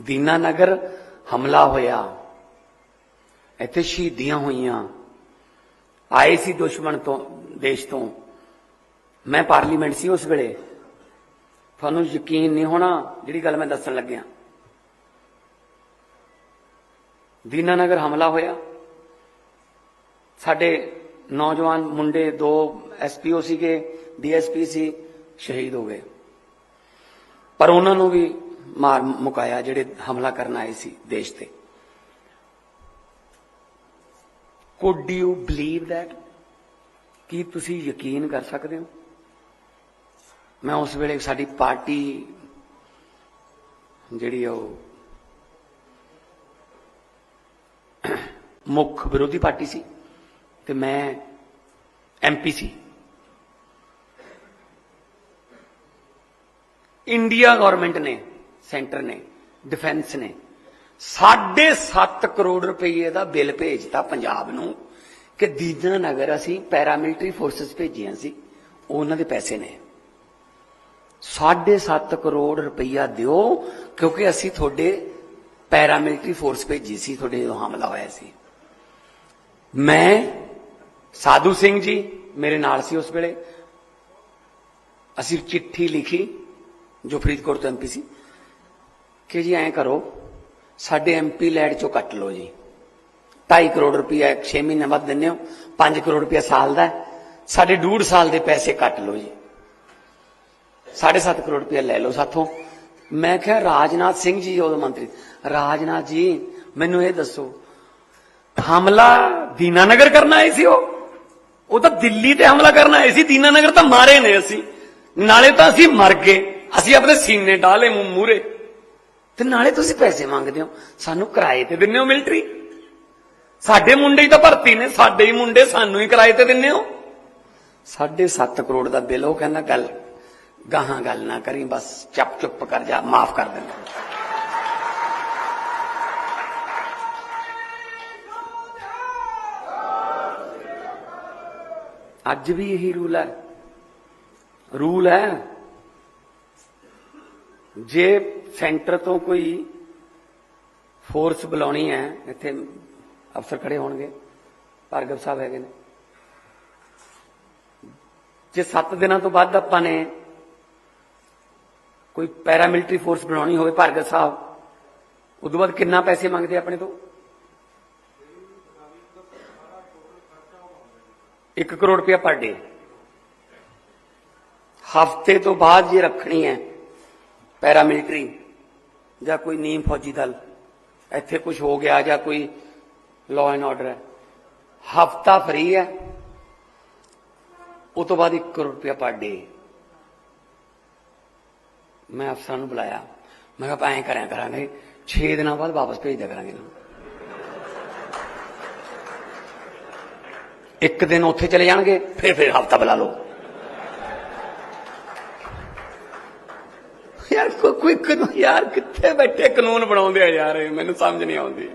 ਦੀਨਾਨਗਰ ਹਮਲਾ ਹੋਇਆ। ਇੱਥੇ ਸ਼ਹੀਦੀਆਂ ਹੋਈਆਂ। ਆਏ ਸੀ ਦੁਸ਼ਮਣ ਤੋਂ, ਦੇਸ਼ ਤੋਂ। ਮੈਂ ਪਾਰਲੀਮੈਂਟ ਸੀ ਉਸ ਵੇਲੇ। ਤੁਹਾਨੂੰ ਯਕੀਨ ਨਹੀਂ ਹੋਣਾ, ਜਿਹੜੀ ਗੱਲ ਮੈਂ ਦੱਸਣ ਲੱਗਿਆ। ਦੀਨਾਨਗਰ ਹਮਲਾ ਹੋਇਆ। ਸਾਡੇ ਨੌਜਵਾਨ ਮੁੰਡੇ, ਦੋ ਐਸਪੀਓ ਸੀਗੇ ਡੀਐਸਪੀ ਸੀ, ਸ਼ਹੀਦ ਹੋ ਗਏ। ਪਰ ਉਹਨਾਂ ਨੂੰ ਵੀ ਮਾਰ ਮੁਕਾਇਆ ਜਿਹੜੇ ਹਮਲਾ ਕਰਨ ਆਏ ਸੀ ਦੇਸ਼ ਤੇ। Could you believe that? ਕੀ ਤੁਸੀਂ ਯਕੀਨ ਕਰ ਸਕਦੇ ਹੋ? ਮੈਂ ਉਸ ਵੇਲੇ ਸਾਡੀ ਪਾਰਟੀ ਜਿਹੜੀ ਉਹ ਮੁੱਖ ਵਿਰੋਧੀ ਪਾਰਟੀ ਸੀ ਤੇ ਮੈਂ ਐਮਪੀ ਸੀ। ਇੰਡੀਆ ਗਵਰਨਮੈਂਟ ਨੇ ਸੈਂਟਰ ਨੇ, ਡਿਫੈਂਸ ਨੇ। 7.5 ਕਰੋੜ ਰੁਪਏ ਦਾ ਬਿੱਲ ਭੇਜਤਾ ਪੰਜਾਬ ਨੂੰ ਕਿ ਦੀਨਾ ਨਗਰ ਅਸੀਂ ਪੈਰਾਮਿਲਟਰੀ ਫੋਰਸਸ ਭੇਜੀਆਂ ਸੀ, ਉਹਨਾਂ ਦੇ ਪੈਸੇ ਨੇ। 7.5 ਕਰੋੜ ਰੁਪਈਆ ਦਿਓ, ਕਿਉਂਕਿ ਅਸੀਂ ਤੁਹਾਡੇ ਪੈਰਾਮਿਲਟਰੀ ਫੋਰਸ ਭੇਜੀ ਸੀ, ਤੁਹਾਡੇ ਜਦੋਂ ਹਮਲਾ ਹੋਇਆ ਸੀ। ਮੈਂ, ਸਾਧੂ ਸਿੰਘ ਜੀ, ਮੇਰੇ ਨਾਲ ਸੀ ਉਸ ਵੇਲੇ। ਅਸੀਂ ਚਿੱਠੀ ਲਿਖੀ, ਜੋ ਫਰੀਦਕੋਟ ਤੋਂ ਐਮਪੀ ਸੀ। ਕਿ ਜੀ ਐਂ ਕਰੋ, ਸਾਡੇ ਐਮਪੀ ਲੈਡ ਚੋਂ ਕੱਟ ਲਓ ਜੀ। 2.5 ਕਰੋੜ ਰੁਪਇਆ 6 ਮਹੀਨੇ ਬਾਅਦ ਦਿੰਦੇ ਹੋ 5 ਕਰੋੜ ਰੁਪਇਆ ਸਾਲ ਦਾ ਸਾਡੇ ਡੂਢ ਸਾਲ ਦੇ ਪੈਸੇ ਕੱਟ ਲਓ ਜੀ। 7.5 ਕਰੋੜ ਰੁਪਇਆ ਲੈ ਲਓ ਸਾਥੋਂ। ਮੈਂ ਕਿਹਾ, ਰਾਜਨਾਥ ਸਿੰਘ ਜੀ, ਉਦੋਂ ਮੰਤਰੀ। ਰਾਜਨਾਥ ਜੀ, ਮੈਨੂੰ ਇਹ ਦੱਸੋ, ਹਮਲਾ ਦੀਨਾਨਗਰ ਕਰਨਾ ਆਏ ਸੀ ਉਹ? ਉਹ ਤਾਂ ਦਿੱਲੀ ਤੇ ਹਮਲਾ ਕਰਨ ਆਏ ਸੀ, ਦੀਨਾਨਗਰ ਤਾਂ ਮਾਰੇ ਨੇ ਅਸੀਂ। ਨਾਲੇ ਤਾਂ ਅਸੀਂ ਮਰ ਗਏ। ਅਸੀਂ ਆਪਣੇ ਸੀਨੇ ਡਾਲੇ ਮੂਰੇ ਤੇ ਨਾਲੇ ਤੁਸੀਂ ਪੈਸੇ ਮੰਗਦੇ ਹੋ। ਸਾਨੂੰ ਕਿਰਾਏ ਤੇ ਦਿੰਦੇ ਹੋ ਮਿਲਟਰੀ। ਸਾਡੇ ਮੁੰਡੇ ਹੀ ਤਾਂ ਭਰਤੀ ਨੇ, ਸਾਡੇ ਹੀ ਮੁੰਡੇ ਸਾਨੂੰ ਹੀ ਕਿਰਾਏ ਤੇ ਦਿੰਦੇ ਹੋ। 7.5 ਕਰੋੜ ਦਾ ਬਿੱਲ, ਉਹ ਕਹਿੰਦਾ ਗੱਲ, ਗਾਹਾਂ ਗੱਲ ਨਾ ਕਰੀ, ਬਸ ਚੁੱਪ ਚੁੱਪ ਕਰ ਜਾ, ਮਾਫ ਕਰ ਦਿੰਦਾ। ਅੱਜ ਵੀ ਇਹੀ ਰੂਲ ਹੈ। ਰੂਲ ਹੈ ਜੇ ਸੈਂਟਰ ਤੋਂ ਕੋਈ ਫੋਰਸ ਬੁਲਾਉਣੀ ਹੈ, ਇੱਥੇ ਅਫਸਰ ਖੜੇ ਹੋਣਗੇ, ਭਾਰਗਵ ਸਾਹਿਬ ਹੈਗੇ ਨੇ। ਜੇ 7 ਦਿਨਾਂ ਤੋਂ ਬਾਅਦ ਆਪਾਂ ਨੇ ਕੋਈ ਪੈਰਾਮਿਲਟਰੀ ਫੋਰਸ ਬਣਾਉਣੀ ਹੋਵੇ ਭਾਰਗਵ ਸਾਹਿਬ, ਉਦੋਂ ਬਾਅਦ ਕਿੰਨਾ ਪੈਸੇ ਮੰਗਦੇ ਆਪਣੇ ਤੋਂ? 1 ਕਰੋੜ ਰੁਪਇਆ ਪਰ ਡੇ। ਹਫ਼ਤੇ ਤੋਂ ਬਾਅਦ ਜੇ ਰੱਖਣੀ ਹੈ ਪੈਰਾਮਿਲਟਰੀ ਜਾਂ ਕੋਈ ਨੀਮ ਫੌਜੀ ਦਲ। ਇੱਥੇ ਕੁਝ ਹੋ ਗਿਆ ਜਾਂ ਕੋਈ ਲਾਅ ਐਂਡ ਆਰਡਰ ਹੈ। ਹਫਤਾ ਫਰੀ ਹੈ। ਉਹ ਤੋਂ ਬਾਅਦ 1 ਕਰੋੜ ਰੁਪਇਆ ਪਰ ਡੇ ਮੈਂ ਅਫਸਰਾਂ ਨੂੰ ਬੁਲਾਇਆ। ਮੈਂ ਕਿਹਾ ਐਂ ਕਰਿਆ ਕਰਾਂਗੇ 6 ਦਿਨਾਂ ਬਾਅਦ ਵਾਪਸ ਭੇਜ ਦਿਆ ਕਰਾਂਗੇ ਇਹਨੂੰ ਇੱਕ ਦਿਨ ਉੱਥੇ ਚਲੇ ਜਾਣਗੇ, ਫਿਰ ਫਿਰ ਹਫਤਾ ਬੁਲਾ ਲਓ। ਯਾਰ ਕੋਈ ਕੋਈ ਕਾਨੂੰਨ ਯਾਰ ਕਿੱਥੇ ਬੈਠੇ ਕਾਨੂੰਨ ਬਣਾਉਂਦੇ ਆ ਯਾਰ ਇਹ ਮੈਨੂੰ ਸਮਝ ਨਹੀਂ ਆਉਂਦੀ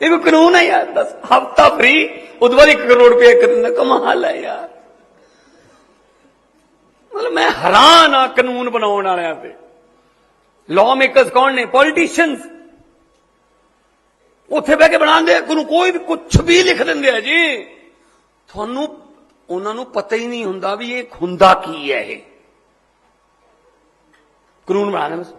ਇਹ ਕੋਈ ਕਾਨੂੰਨ ਹੈ ਯਾਰ ਦੱਸ ਹਫਤਾ ਫ੍ਰੀ ਉਦੋਂ ਬਾਅਦ 1 ਕਰੋੜ ਰੁਪਏ ਇੱਕ ਦਿਨ ਦਾ ਕਮਾਲ ਹੈ ਯਾਰ ਮਤਲਬ ਮੈਂ ਹੈਰਾਨ ਆ ਕਾਨੂੰਨ ਬਣਾਉਣ ਵਾਲਿਆਂ ਤੇ ਲਾਅ ਮੇਕਰਸ ਕੌਣ ਨੇ ਪੋਲੀਟੀਸ਼ੀਅਨਸ ਉੱਥੇ ਬਹਿ ਕੇ ਬਣਾਉਂਦੇ ਕੋਈ ਕੋਈ ਵੀ ਕੁਝ ਵੀ ਲਿਖ ਦਿੰਦੇ ਆ ਜੀ ਤੁਹਾਨੂੰ ਉਹਨਾਂ ਨੂੰ ਪਤਾ ਹੀ ਨਹੀਂ ਹੁੰਦਾ ਵੀ ਇਹ ਹੁੰਦਾ ਕੀ ਹੈ ਇਹ ਕਾਨੂੰਨ ਬਣਾਉਣਾ ਬਸ